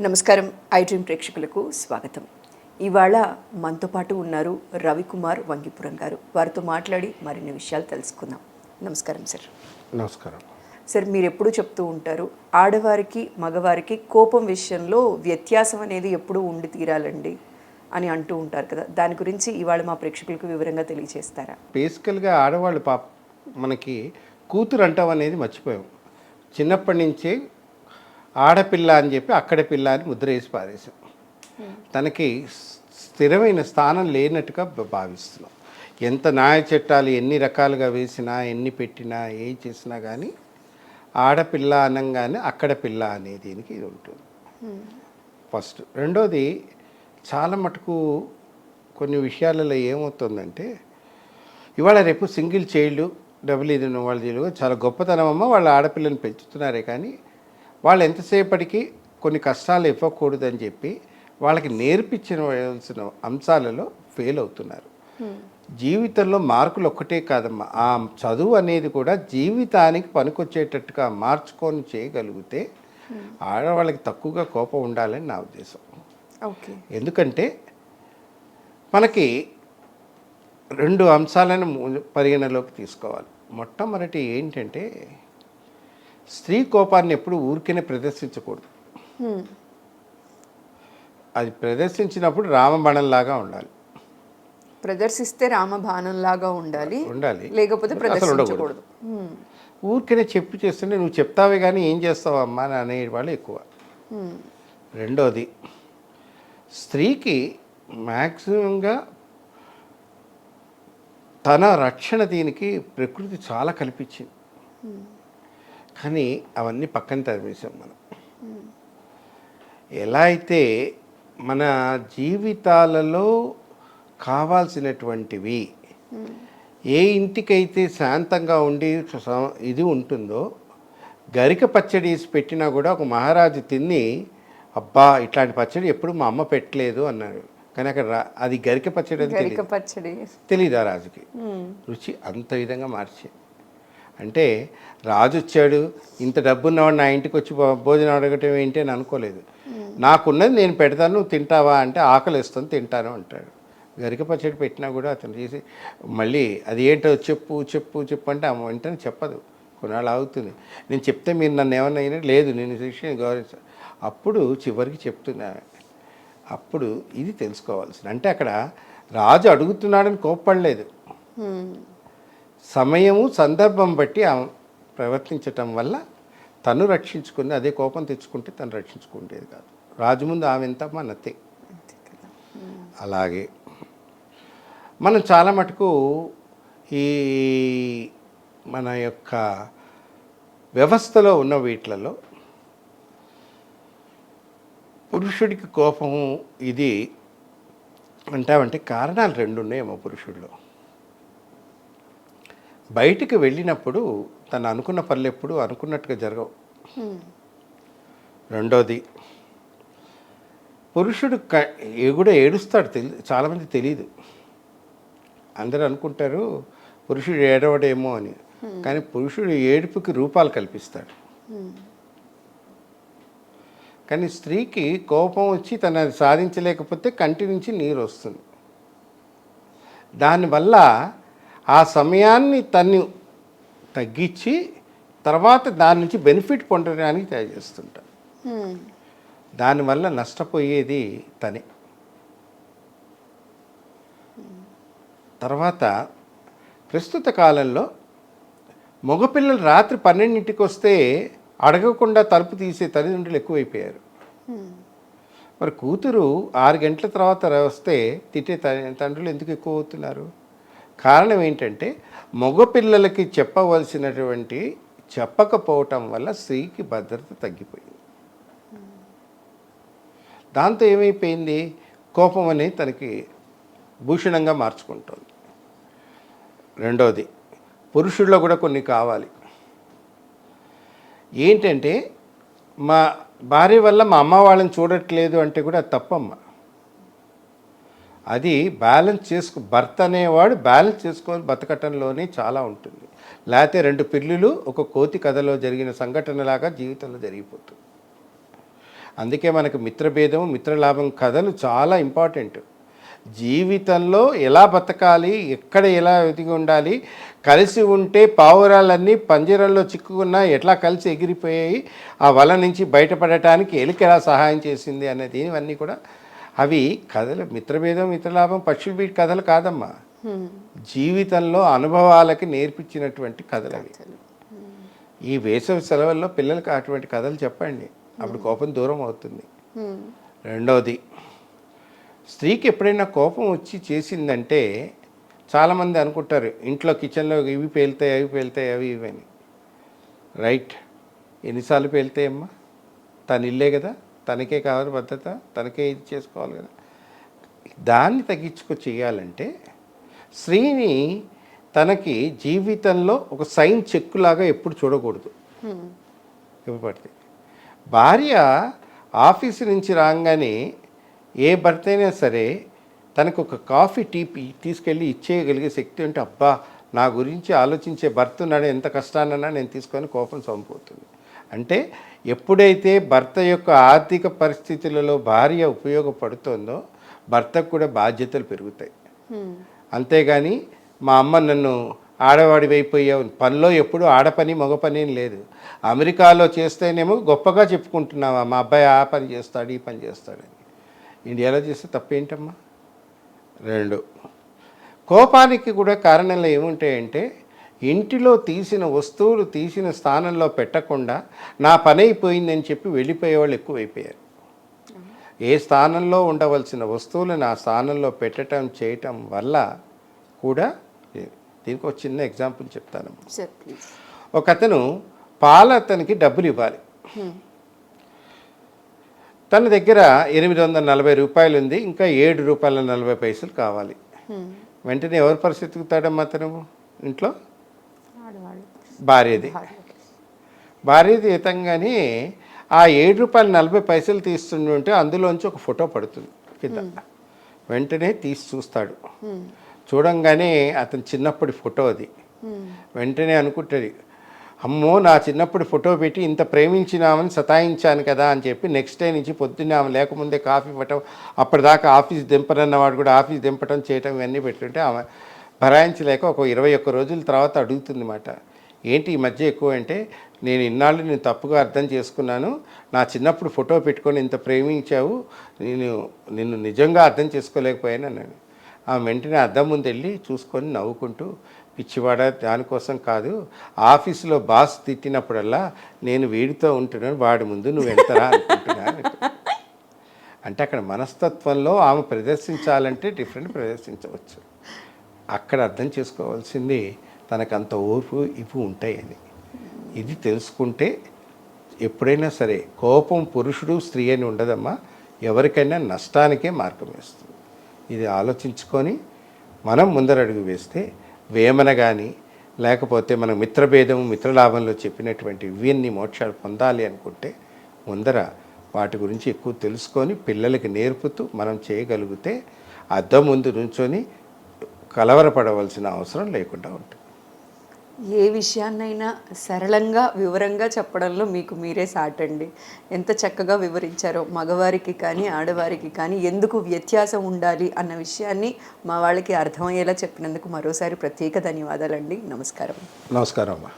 నమస్కారం I dream ప్రేక్షకులకు స్వాగతం. ఇవాళ మనతో పాటు ఉన్నారు రవికుమార్ వంగిపురం గారు. వారితో మాట్లాడి మరిన్ని విషయాలు తెలుసుకుందాం. నమస్కారం సార్. నమస్కారం. సార్ మీరు ఎప్పుడు చెప్తూ ఉంటారు ఆడవారికి మగవారికి కోపం విషయంలో వ్యత్యాసం అనేది ఎప్పుడూ ఉండి తీరాలండి అని అంటూ ఉంటారు కదా. దాని గురించి ఇవాళ మా ప్రేక్షకులకు వివరంగా తెలియజేస్తారా బేసికల్గా ఆడవాళ్ళు పాప మనకి కూతురు అంటాం అనేది మర్చిపోయాం. చిన్నప్పటి నుంచే ఆడపిల్ల అని చెప్పి అక్కడ పిల్ల అని ముద్ర వేసి తనకి స్థిరమైన స్థానం లేనట్టుగా భావిస్తున్నాం. ఎంత న్యాయ చట్టాలు ఎన్ని రకాలుగా వేసినా ఎన్ని పెట్టినా ఏం చేసినా కానీ ఆడపిల్ల అనగానే అక్కడ పిల్ల అనే దీనికి ఇది ఉంటుంది. ఫస్ట్. రెండోది చాలా మటుకు కొన్ని విషయాలలో ఏమవుతుందంటే ఇవాళ రేపు సింగిల్ చైల్డ్ డబుల్ ఇది వాళ్ళు చాలా గొప్పతనం అమ్మ వాళ్ళ ఆడపిల్లని పెంచుతున్నారే కానీ వాళ్ళు ఎంతసేపటికి కొన్ని కష్టాలు ఇవ్వకూడదని చెప్పి వాళ్ళకి నేర్పించవలసిన అంశాలలో ఫెయిల్ అవుతున్నారు. జీవితంలో మార్కులు ఒక్కటే కాదమ్మా. ఆ చదువు అనేది కూడా జీవితానికి పనికొచ్చేటట్టుగా మార్చుకొని చేయగలిగితే ఆడవాళ్ళకి తక్కువగా కోపం ఉండాలని నా ఉద్దేశం. ఓకే. ఎందుకంటే మనకి రెండు అంశాలను పరిగణలోకి తీసుకోవాలి. మొట్టమొదటి ఏంటంటే స్త్రీ కోపాన్ని ఎప్పుడు ఊరికనే ప్రదర్శించకూడదు. అది ప్రదర్శించినప్పుడు రామబాణంలాగా ఉండాలి. ప్రదర్శిస్తే రామబాణంలాగా ఉండాలి. ఉండాలి. లేకపోతే ప్రదర్శించకూడదు. ఊరికనే చెప్పి చేస్తుంటే నువ్వు చెప్తావే కానీ ఏం చేస్తావు అమ్మా అని అనే వాళ్ళు ఎక్కువ. రెండోది స్త్రీకి మ్యాక్సిమంగా తన రక్షణ దీనికి ప్రకృతి చాలా కల్పించింది. కానీ అవన్నీ పక్కన తరిమేసాం మనం. ఎలా అయితే మన జీవితాలలో కావాల్సినటువంటివి ఏ ఇంటికైతే శాంతంగా ఉండి ఇది ఉంటుందో గరిక పచ్చడి పెట్టినా కూడా ఒక మహారాజు తిని అబ్బా ఇట్లాంటి పచ్చడి ఎప్పుడు మా అమ్మ పెట్టలేదు అన్నాడు. కానీ అక్కడ అది గరిక పచ్చడి గరిక తెలియదు పచ్చడి. తెలియదు ఆ రాజుకి. రుచి అంత విధంగా మార్చే అంటే రాజు వచ్చాడు ఇంత డబ్బున్నవాడు నా ఇంటికి వచ్చి భోజనం అడగటం ఏంటి అని అనుకోలేదు. నాకున్నది నేను పెడతాను నువ్వు తింటావా అంటే ఆకలి వేస్తుంది తింటాను అంటాడు. గరిక పచ్చడి పెట్టినా కూడా అతను చేసి మళ్ళీ అది ఏంటో చెప్పు చెప్పు చెప్పు అంటే ఆమె వెంటనే చెప్పదు. కొన్నాళ్ళు ఆగుతుంది. నేను చెప్తే మీరు నన్ను ఏమన్నా అయినా లేదు నేను విషయం గౌరవిస్తాను అప్పుడు చివరికి చెప్తున్నా. అప్పుడు ఇది తెలుసుకోవాల్సింది. అంటే అక్కడ రాజు అడుగుతున్నాడని కోప్పడలేదు. సమయము సందర్భం బట్టి ప్రవర్తించటం వల్ల తను రక్షించుకుంది అదే కోపం తెచ్చుకుంటే తను రక్షించుకుంటేది కాదు. రాజు ముందు ఆమె ఎంత కదా. అలాగే మనం చాలా మటుకు ఈ మన యొక్క వ్యవస్థలో ఉన్న వీటిలలో పురుషుడికి కోపము ఇది అంటామంటే కారణాలు రెండు ఉన్నాయేమో పురుషుడిలో బయటికి వెళ్ళినప్పుడు తను అనుకున్న పనులు ఎప్పుడు అనుకున్నట్టుగా జరగవు. రెండోది పురుషుడు క ఏ- కూడా ఏడుస్తాడు తెలి చాలామంది తెలియదు అందరూ అనుకుంటారు పురుషుడు ఏడవడేమో అని. కానీ పురుషుడు ఏడుపుకి రూపాలు కల్పిస్తాడు. కానీ స్త్రీకి కోపం వచ్చి తను అది సాధించలేకపోతే కంటి నుంచి నీరు వస్తుంది. దానివల్ల ఆ సమయాన్ని తను తగ్గించి తర్వాత దాని నుంచి బెనిఫిట్ పొందడానికి చేస్తుంటారు హ్మ్. దానివల్ల నష్టపోయేది తనే తర్వాత ప్రస్తుత కాలంలో మగపిల్లలు రాత్రి పన్నెండింటికి వస్తే అడగకుండా తలుపు తీసే తల్లిదండ్రులు ఎక్కువైపోయారు. మరి కూతురు ఆరు గంటల తర్వాత వస్తే తిట్టే తండ్రులు ఎందుకు ఎక్కువ అవుతున్నారు కారణం ఏంటంటే మగపిల్లలకి చెప్పవలసినటువంటి చెప్పకపోవటం వల్ల స్త్రీకి భద్రత తగ్గిపోయింది. దాంతో ఏమైపోయింది? కోపం అనేది తనకి భూషణంగా మార్చుకుంటుంది. రెండోది పురుషుల్లో కూడా కొన్ని కావాలి. ఏంటంటే మా భార్య వల్ల మా అమ్మ వాళ్ళని చూడట్లేదు అంటే కూడా తప్పమ్మ. అది బ్యాలెన్స్ చేసుకు భర్త అనేవాడు బ్యాలెన్స్ చేసుకొని బతకటంలోనే చాలా ఉంటుంది. లేకపోతే రెండు పిల్లులు ఒక కోతి కథలో జరిగిన సంఘటనలాగా జీవితంలో జరిగిపోతుంది. అందుకే మనకు మిత్రభేదం మిత్రలాభం కథలు చాలా ఇంపార్టెంట్. జీవితంలో ఎలా బతకాలి ఎక్కడ ఎలా ఎదిగి ఉండాలి కలిసి ఉంటే పావురాలన్నీ పంజరంలో చిక్కుకున్నా ఎట్లా కలిసి ఎగిరిపోయాయి ఆ వల నుంచి బయటపడటానికి ఎలుక ఎలా సహాయం చేసింది అనేది ఇవన్నీ కూడా అవి కథలు మిత్రభేదం మిత్రలాభం పక్షుల బీట్ కథలు కాదమ్మా. జీవితంలో అనుభవాలకి నేర్పించినటువంటి కథలు అవి. ఈ వేసవి సెలవుల్లో పిల్లలకి అటువంటి కథలు చెప్పండి. అప్పుడు కోపం దూరం అవుతుంది. రెండవది స్త్రీకి ఎప్పుడైనా కోపం వచ్చి చేసిందంటే చాలామంది అనుకుంటారు ఇంట్లో కిచెన్లో ఇవి పేలుతాయి అవి పేలుతాయి అవి ఇవి అని. రైట్. ఎన్నిసార్లు పేలుతాయమ్మా? తన ఇల్లే కదా. తనకే కావాలి భద్రత తనకే ఇది చేసుకోవాలి కదా. దాన్ని తగ్గించుకో చేయాలంటే స్త్రీని తనకి జీవితంలో ఒక సైన్ చెక్కులాగా ఎప్పుడు చూడకూడదు. ఇవ్వబడితే భార్య ఆఫీస్ నుంచి రాగానే ఏ భర్త అయినా సరే తనకు ఒక కాఫీ టీ తీసుకెళ్ళి ఇచ్చేయగలిగే శక్తి ఉంటే అబ్బా నా గురించి ఆలోచించే భర్త ఉన్నాడు ఎంత కష్టాన్నైనా నేను తీసుకొని కోపం చంపుతుంది. అంటే ఎప్పుడైతే భర్త యొక్క ఆర్థిక పరిస్థితులలో భార్య ఉపయోగపడుతుందో భర్తకు కూడా బాధ్యతలు పెరుగుతాయి. అంతేగాని మా అమ్మ నన్ను ఆడవాడి అయిపోయావు పనిలో ఎప్పుడు ఆడపని మగ పని లేదు. అమెరికాలో చేస్తేనేమో గొప్పగా చెప్పుకుంటున్నావా మా అబ్బాయి ఆ పని చేస్తాడు ఈ పని చేస్తాడని ఇండియాలో చేస్తే తప్పేంటమ్మా? రెండు. కోపానికి కూడా కారణాలు ఏముంటాయంటే ఇంటిలో తీసిన వస్తువులు తీసిన స్థానంలో పెట్టకుండా నా పని అయిపోయిందని చెప్పి వెళ్ళిపోయేవాళ్ళు ఎక్కువైపోయారు. ఏ స్థానంలో ఉండవలసిన వస్తువులను ఆ స్థానంలో పెట్టడం చేయటం వల్ల కూడా దీనికి ఒక చిన్న ఎగ్జాంపుల్ చెప్తాను. ఒక అతను పాల అతనికి డబ్బులు ఇవ్వాలి. తన దగ్గర ఎనిమిది వందల నలభై రూపాయలు ఉంది ఇంకా ఏడు రూపాయల నలభై పైసలు కావాలి. వెంటనే ఎవరి పరిస్థితి ఎత్తుకుతాడమ్మా అతను? ఇంట్లో? భార్యది. భార్యది ఎతంగానే ఆ ఏడు రూపాయలు నలభై పైసలు తీస్తుంటే అందులోంచి ఒక ఫోటో పడుతుంది కింద. వెంటనే తీసి చూస్తాడు. చూడంగానే అతని చిన్నప్పటి ఫోటో అది. వెంటనే అనుకుంటుంది అమ్మో నా చిన్నప్పుడు ఫోటో పెట్టి ఇంత ప్రేమించినామని సతాయించాను కదా అని చెప్పి నెక్స్ట్ డే నుంచి పొద్దున్నే ఆమె లేకముందే కాఫీ ఇవ్వటం అప్పటిదాకా ఆఫీస్ దింపనన్న వాడు కూడా ఆఫీస్ దింపటం చేయటం ఇవన్నీ పెట్టుంటే ఆమె భరాయించలేక ఒక ఇరవై ఒక్క రోజుల తర్వాత అడుగుతుంది మాట. ఏంటి ఈ మధ్య ఎక్కువ అంటే నేను ఇన్నాళ్ళు నేను తప్పుగా అర్థం చేసుకున్నాను నా చిన్నప్పుడు ఫోటో పెట్టుకొని ఇంత ప్రేమించావు నేను నిన్ను నిజంగా అర్థం చేసుకోలేకపోయాను అన్నాను ఆ వెంటనే అద్దం ముందు వెళ్ళి చూసుకొని నవ్వుకుంటూ పిచ్చివాడ దానికోసం కాదు ఆఫీసులో బాస్ తిట్టినప్పుడల్లా నేను వీడితో ఉంటున్నాను వాడి ముందు నువ్వు వెళ్తారా అనుకుంటున్నాను అని అంటే అక్కడ మనస్తత్వంలో ఆమె ప్రదర్శించాలంటే డిఫరెంట్ ప్రదర్శించవచ్చు. అక్కడ అర్థం చేసుకోవాల్సింది తనకు అంత ఓర్పు ఇవి ఉంటాయని. ఇది తెలుసుకుంటే ఎప్పుడైనా సరే కోపం పురుషుడు స్త్రీ అని ఉండదమ్మా. ఎవరికైనా నష్టానికే మార్గం వేస్తుంది. ఇది ఆలోచించుకొని మనం ముందరడుగు వేస్తే వేమన కానీ లేకపోతే మన మిత్రభేదం మిత్రలాభంలో చెప్పినటువంటి ఇవన్నీ మోక్షాలు పొందాలి అనుకుంటే ముందర వాటి గురించి ఎక్కువ తెలుసుకొని పిల్లలకి నేర్పుతూ మనం చేయగలిగితే అద్దం ముందు నుంచొని కలవరపడవలసిన అవసరం లేకుండా ఉంటుంది. ఏ విషయాన్నైనా సరళంగా వివరంగా చెప్పడంలో మీకు మీరే సాటండి. ఎంత చక్కగా వివరించారో మగవారికి కానీ ఆడవారికి కానీ ఎందుకు వ్యత్యాసం ఉండాలి అన్న విషయాన్ని మా వాళ్ళకి అర్థమయ్యేలా చెప్పినందుకు మరోసారి ప్రత్యేక ధన్యవాదాలండి. నమస్కారం. నమస్కారం అమ్మా.